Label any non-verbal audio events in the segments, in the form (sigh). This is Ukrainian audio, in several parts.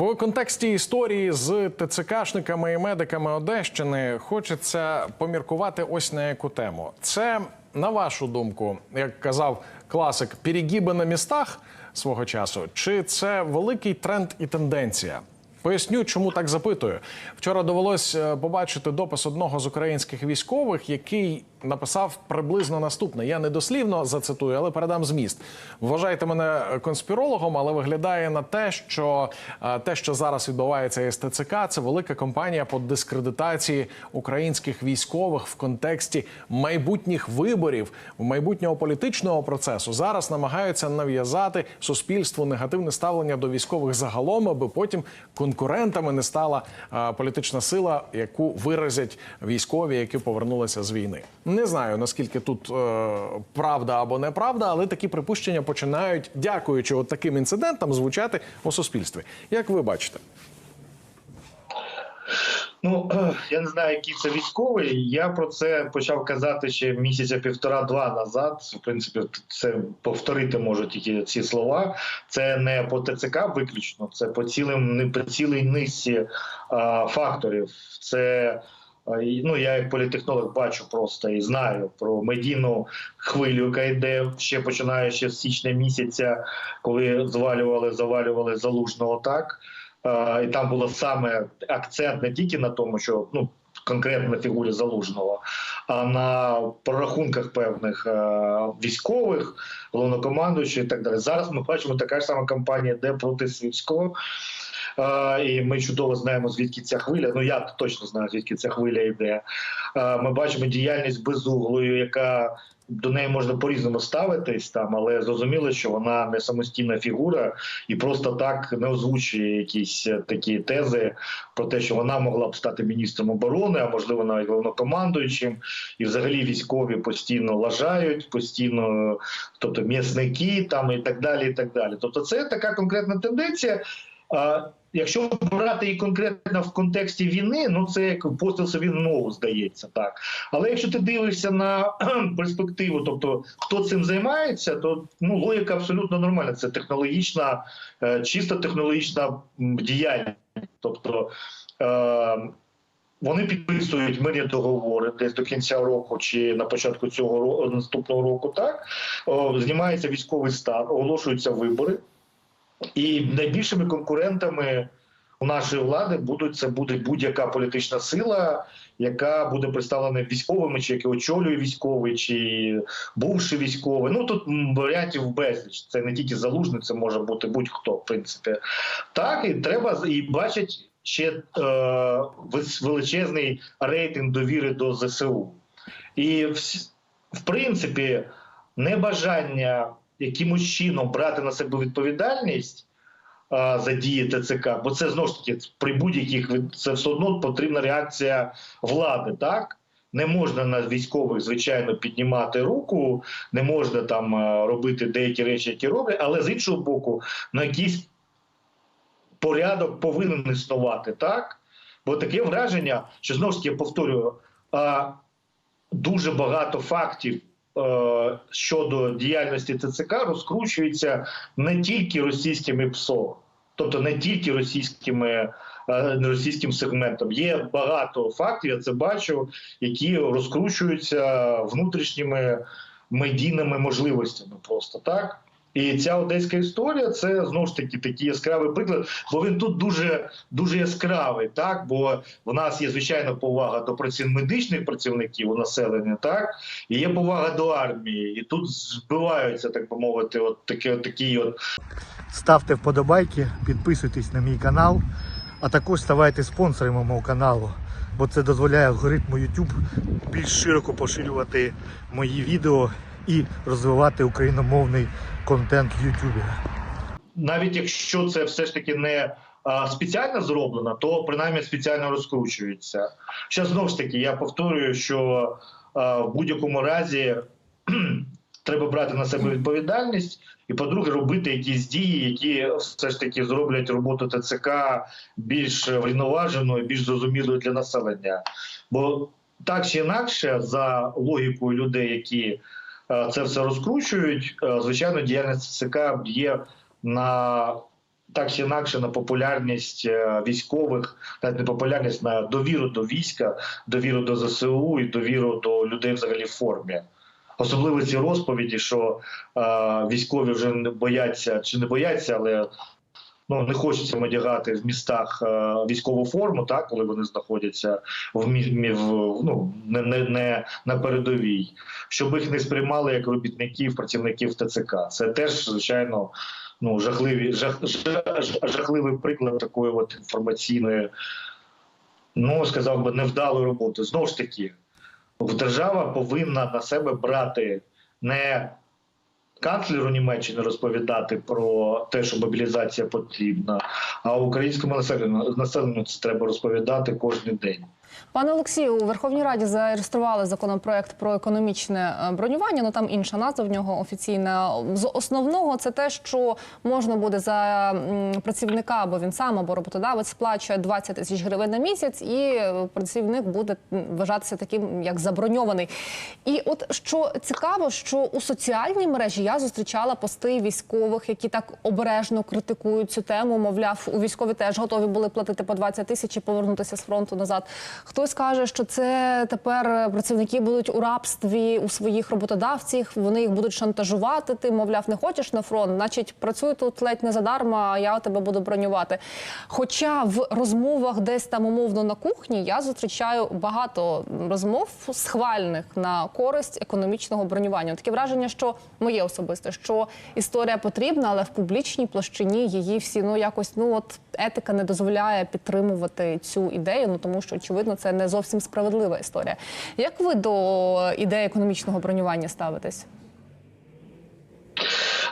В контексті історії з ТЦКшниками і медиками Одещини хочеться поміркувати ось на яку тему. Це, на вашу думку, як казав класик, перегіби на містах свого часу, чи це великий тренд і тенденція? Поясню, чому так запитую. Вчора довелось е, побачити допис одного з українських військових, який написав приблизно наступне. Я не дослівно зацитую, але передам зміст. Вважайте мене конспірологом, але виглядає на те, що е, те, що зараз відбувається із ТЦК, це велика кампанія по дискредитації українських військових в контексті майбутніх виборів, майбутнього політичного процесу. Зараз намагаються нав'язати суспільству негативне ставлення до військових загалом, аби потім конкурентами не стала політична сила, яку виразять військові, які повернулися з війни. Не знаю наскільки тут е, правда або неправда, але такі припущення починають, дякуючи от таким інцидентам, звучати у суспільстві. Як ви бачите? Ну (clears throat) я не знаю, який це військовий. Я про це почав казати ще місяця півтора-два назад. В принципі, це повторити можу тільки ці слова. Це не по ТЦК виключно, це по цілим не по цілій низці а, факторів. Це ну я як політехнолог бачу просто і знаю про медійну хвилю, яка йде ще починаючи з січня місяця, коли звалювали, завалювали залужного так. Е, І там було саме акцент не тільки на тому, що ну конкретно фігурі залужного, а на прорахунках певних е, військових, головнокомандуючих і так далі. Зараз ми бачимо така ж сама кампанія, де проти Сирського. Е, І ми чудово знаємо, звідки ця хвиля. Ну я точно знаю, звідки ця хвиля йде. Е, Ми бачимо діяльність безуглою, яка до неї можна по-різному ставитись там, але зрозуміло, що вона не самостійна фігура і просто так не озвучує якісь е, такі тези про те, що вона могла б стати міністром оборони, а можливо навіть головнокомандуючим. І взагалі військові постійно лажають, постійно, тобто м'ясники там і так далі. І так далі. Тобто, це така конкретна тенденція. Якщо брати її конкретно в контексті війни, ну це як постріл собі ногу здається так. Але якщо ти дивишся на перспективу, тобто хто цим займається, то ну логіка абсолютно нормальна. Це технологічна, е, чисто технологічна діяльність. Тобто е, вони підписують мирні договори десь до кінця року чи на початку цього року наступного року. Так О, знімається військовий стан, оголошуються вибори. І найбільшими конкурентами у нашої влади будуть це буде будь-яка політична сила, яка буде представлена військовими, чи які очолює військовий, чи бувши військовий. Ну тут варіантів безліч. Це не тільки залужний, це може бути будь-хто, в принципі. Так, і треба і бачать ще е, величезний рейтинг довіри до ЗСУ. І вс- в принципі, небажання якимось чином брати на себе відповідальність а, за дії ТЦК, бо це знову ж таки при будь-яких це все одно потрібна реакція влади, так? Не можна на військових, звичайно, піднімати руку, не можна там робити деякі речі, які роблять, але з іншого боку, на якийсь порядок повинен існувати, так? Бо таке враження, що знову ж таки я повторюю, дуже багато фактів щодо діяльності ТЦК розкручується не тільки російськими ПСО, тобто не тільки російськими. е, Російським сегментом є багато фактів, я це бачу, які розкручуються внутрішніми медійними можливостями. Просто так. І ця одеська історія це знову ж таки такий яскравий приклад, бо він тут дуже дуже яскравий, так? Бо в нас є звичайно повага до праці медичних працівників у населення, так? І є повага до армії, і тут збиваються, так би мовити, от такі, от такі от. Ставте вподобайки, підписуйтесь на мій канал, а також ставайте спонсорами мого каналу, бо це дозволяє алгоритму YouTube більш широко поширювати мої відео і розвивати україномовний контент в YouTube. навіть якщо це все ж таки не спеціально зроблено, то принаймні спеціально розкручується. Ще знову ж таки, я повторюю, що в будь-якому разі (clears throat) треба брати на себе відповідальність, і по-друге, робити якісь дії, які все ж таки зроблять роботу ТЦК більш врівноваженою, більш зрозумілою для населення. Бо так чи інакше, за логікою людей, які це все розкручують, е, звичайно, діяльність ЦК є на так чи інакше на популярність е, військових, навіть не популярність на довіру до війська, довіру до ЗСУ і довіру до людей взагалі в формі. Особливо ці розповіді, що е, військові вже не бояться чи не бояться, але ну не хочеться одягати в містах е, військову форму, так коли вони знаходяться в мі- в, ну не, не, не на передовій, щоб їх не сприймали як робітників, працівників ТЦК. Це теж звичайно ну жахливі жах, жах, жахливий приклад такої от інформаційної, ну сказав би, невдалої роботи. Знову ж таки, держава повинна на себе брати не канцлеру Німеччини розповідати про те, що мобілізація потрібна, а українському населенню населенню це треба розповідати кожен день. Пане Олексію, у Верховній Раді зареєстрували законопроект про економічне е, бронювання. Ну там інша назва в нього офіційна. З основного це те, що можна буде за працівника або він сам, або роботодавець сплачує 20 тисяч гривень на місяць, і е, працівник буде вважатися таким як заброньований. І от що цікаво, що у соціальній мережі я зустрічала пости військових, які так обережно критикують цю тему. Мовляв, у військові теж готові були платити по 20 тисяч і повернутися з фронту назад. Хтось каже, що це тепер працівники будуть у рабстві у своїх роботодавців. Вони їх будуть шантажувати. Ти мовляв, не хочеш на фронт, значить працюй тут ледь не задарма, а я тебе буду бронювати. Хоча в розмовах десь там умовно на кухні я зустрічаю багато розмов схвальних на користь економічного бронювання. Таке враження, що моє особисте, що історія потрібна, але в публічній площині її всі ну якось ну от етика не дозволяє підтримувати цю ідею. Ну тому що очевидно це не зовсім справедлива історія. Як ви до ідеї економічного бронювання ставитесь?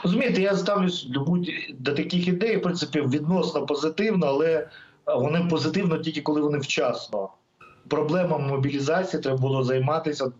Розумієте, я ставлюсь до будь до таких ідей, в принципі, відносно позитивно, але вони позитивно тільки коли вони вчасно. Проблемами мобілізації треба було займатися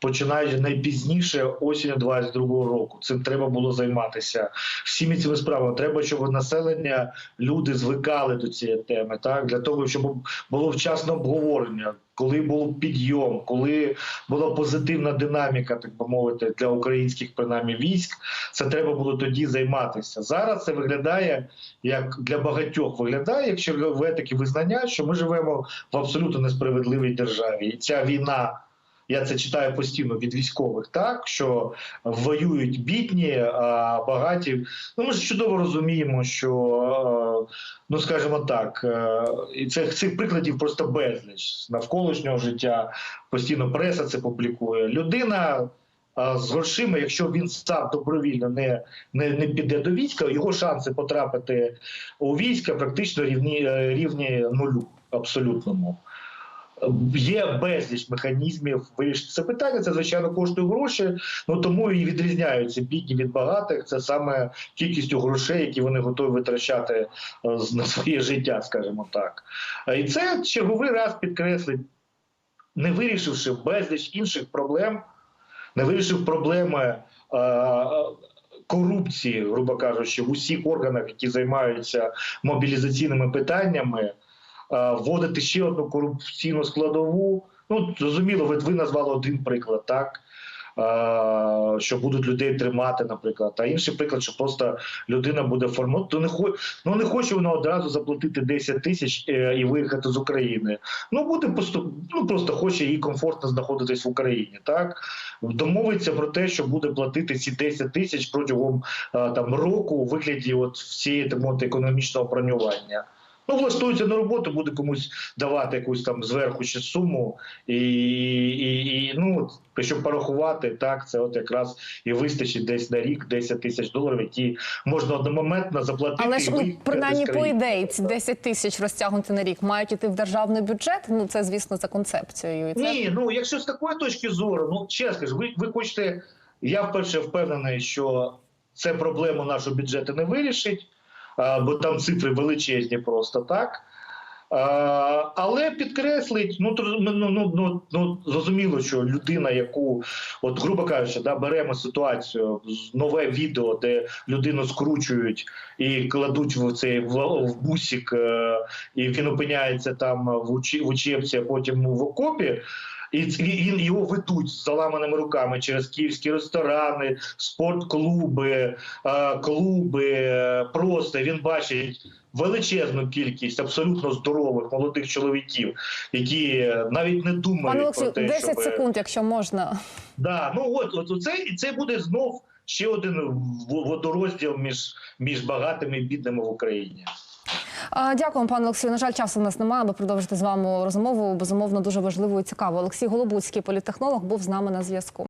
починаючи найпізніше осінь 22-го року. Цим треба було займатися всіми цими справами. Треба, щоб населення люди звикали до цієї теми, так для того, щоб було вчасне обговорення, коли був підйом, коли була позитивна динаміка, так би мовити, для українських принаймні військ. Це треба було тоді займатися. Зараз це виглядає як для багатьох виглядає, якщо ви такі визнання, що ми живемо в абсолютно несправедливій державі, і ця війна. Я це читаю постійно від військових, так що воюють бідні, а багаті. Ну ми ж чудово розуміємо, що е, ну скажімо так, е, і цих цих прикладів просто безліч навколишнього життя. Постійно преса це публікує. Людина з грошима, якщо він сам добровільно не, не, не піде до війська, його шанси потрапити у війська практично рівні, е, рівні нулю абсолютному. Є безліч механізмів вирішити це питання. Це звичайно коштує гроші. Ну тому і відрізняються бідні від багатих. Це саме кількістю грошей, які вони готові витрачати е, на своє життя, скажімо так. І це черговий раз підкреслить, не вирішивши безліч інших проблем, не вирішив проблеми. е, Корупції, грубо кажучи, в усіх органах, які займаються мобілізаційними питаннями, вводити ще одну корупційну складову. Ну зрозуміло, ви, ви назвали один приклад, так е, що будуть людей тримати, наприклад. А інший приклад, що просто людина буде формувати. То не хо... ну не хоче вона одразу заплатити 10 тисяч е, і виїхати з України. Ну буде просто, ну просто хоче їй комфортно знаходитись в Україні. Так домовиться про те, що буде платити ці 10 тисяч протягом е, там року у вигляді от всієї економічного бронювання. Ну, влаштується на роботу, буде комусь давати якусь там зверху ще суму, і, і, і ну щоб порахувати, так це от якраз і вистачить десь на рік 10 тисяч доларів, які можна одномоментно заплатити. Але ж і принаймні по ідеї ці 10 тисяч розтягнути на рік мають іти в державний бюджет. Ну це звісно за концепцією. І це Ні, ну якщо з такої точки зору, ну чесно скажу, ви, ви хочете. Я вперше впевнений, що це проблему нашого бюджету не вирішить, бо там цифри величезні просто так. Але підкреслить, ну, ну, ну, ну, ну, ну зрозуміло, що людина, яку, от, грубо кажучи, да, беремо ситуацію, нове відео, де людину скручують і кладуть в цей в, в бусик, е, і він опиняється там в, учебці, а потім в окопі. І він його ведуть з заламаними руками через київські ресторани, спортклуби, е, клуби. е, Просто він бачить величезну кількість абсолютно здорових молодих чоловіків, які навіть не думають Пане про те, 10 щоб... секунд, якщо можна. Да, ну от, от оце, і це буде знов ще один водорозділ між, між багатими і бідними в Україні. Дякую, пане Олексію. На жаль, часу в нас немає, аби продовжити з вами розмову. Безумовно, дуже важливо і цікаво. Олексій Голобуцький, політтехнолог, був з нами на зв'язку.